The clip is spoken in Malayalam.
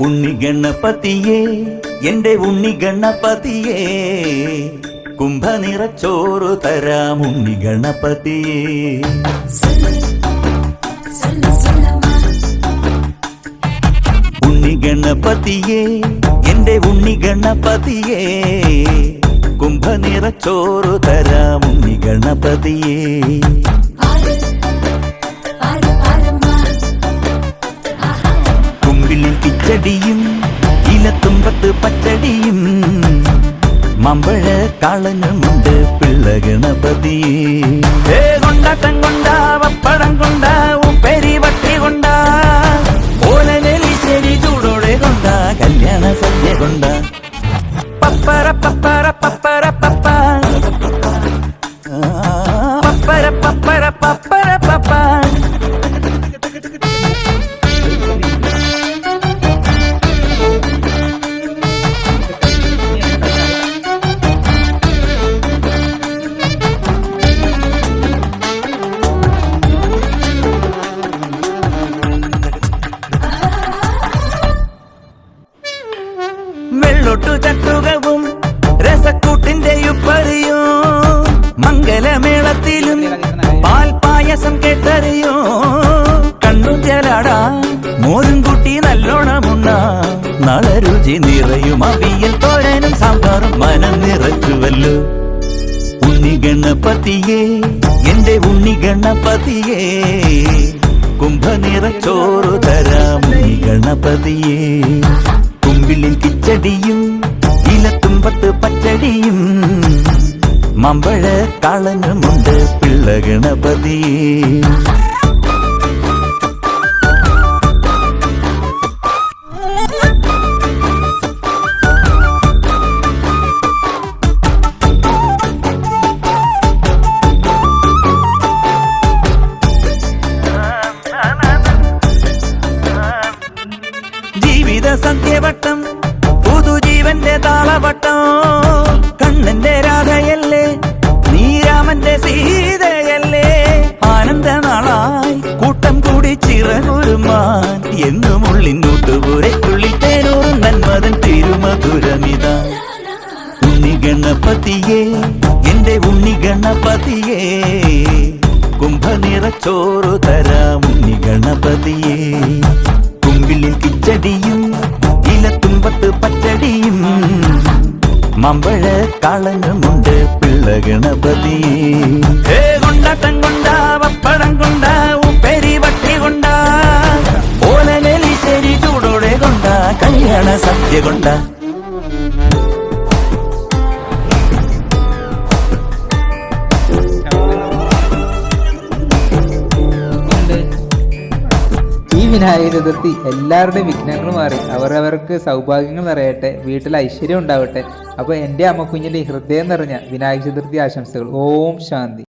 ഉണ്ണി ഗണപതിയേ എന്റെ ഉണ്ണി ഗണപതിയേ കുംഭനിറച്ചോറ് തരാം ഉണ്ണി ഗണപതിയേ. ഉണ്ണി ഗണപതിയേ എന്റെ ഉണ്ണി ഗണപതിയേ കുംഭനിറച്ചോറ് തരാം ഉണ്ണി ഗണപതിയേ. കിച്ചടിയും ഇലത്തുമ്പത്ത് പച്ചടിയും മമ്പഴ കാളനുമുണ്ട് പിള്ള ഗണപതിയേ ഏ കൊണ്ടാട്ടം കൊണ്ടാ പപ്പടം കൊണ്ടാ ഉപ്പേരി വട്ടി കൊണ്ടാ വെള്ളൊട്ടു ചട്ടുകവും രസക്കൂട്ടിന്റെ ഉപ്പറിയോ. മംഗലമേളത്തിലും പാൽപായസം കേട്ടറിയോ. കണ്ണു ചേലാടാ മോരും കൂട്ടി നല്ലോണമുണ്ട നാളെ രുചി നിറയും അവിയൽ തോരനും സാമ്പാറും മനം നിറച്ചുവല്ലോ. ഉണ്ണി ഗണപതിയേ എന്റെ ഉണ്ണി ഗണപതിയേ കുംഭ തരാം ഉണ്ണി കുമ്പിളിൽ കിച്ചടിയും ഇലത്തുമ്പത്ത് പച്ചടിയും. മമ്പഴ കാളനുമുണ്ട് പിള്ള ഗണപതിയേ. സന്ധ്യവട്ടം പുതുജീവന്റെ താളവട്ടം. കണ്ണന്റെ രാധയല്ലേ നീരാമന്റെ സീതയല്ലേ. ആനന്ദനാളായി കൂട്ടം കൂടി ചിറകുരുമാൻ എന്നും ഉള്ളിന്നൂട്ടുപുരയ്ക്കുള്ളിൽ തേനൂറും നന്മതൻ തിരുമധുരമിത. ഉണ്ണി ഗണപതിയേ എന്റെ ഉണ്ണി ഗണപതിയേ കുംഭനിറച്ചോറു തരാം ഉണ്ണി ഗണപതിയേ കുമ്പിളിൽ കിച്ചടിയും சம்பத்து பச்சடியும் மம்பழ காலங்கள் உண்டு பிள்ளை கணபதி. கொண்டா தங்குண்டா வப்படங்குண்டா உன் பெரி வட்டி கொண்டா போல நெலி கொண்டா கல்யாண சத்திய கொண்டா. വിനായക ചതുർത്ഥി എല്ലാവരുടെയും വിഘ്നങ്ങൾ മാറി. അവരവർക്ക് സൗഭാഗ്യങ്ങൾ നിറയട്ടെ വീട്ടിൽ ഐശ്വര്യം ഉണ്ടാവട്ടെ. അപ്പോൾ എന്റെ അമ്മക്കുഞ്ഞിന്റെ ഹൃദയം നിറഞ്ഞ വിനായക ചതുർത്ഥി ആശംസകൾ. ഓം ശാന്തി.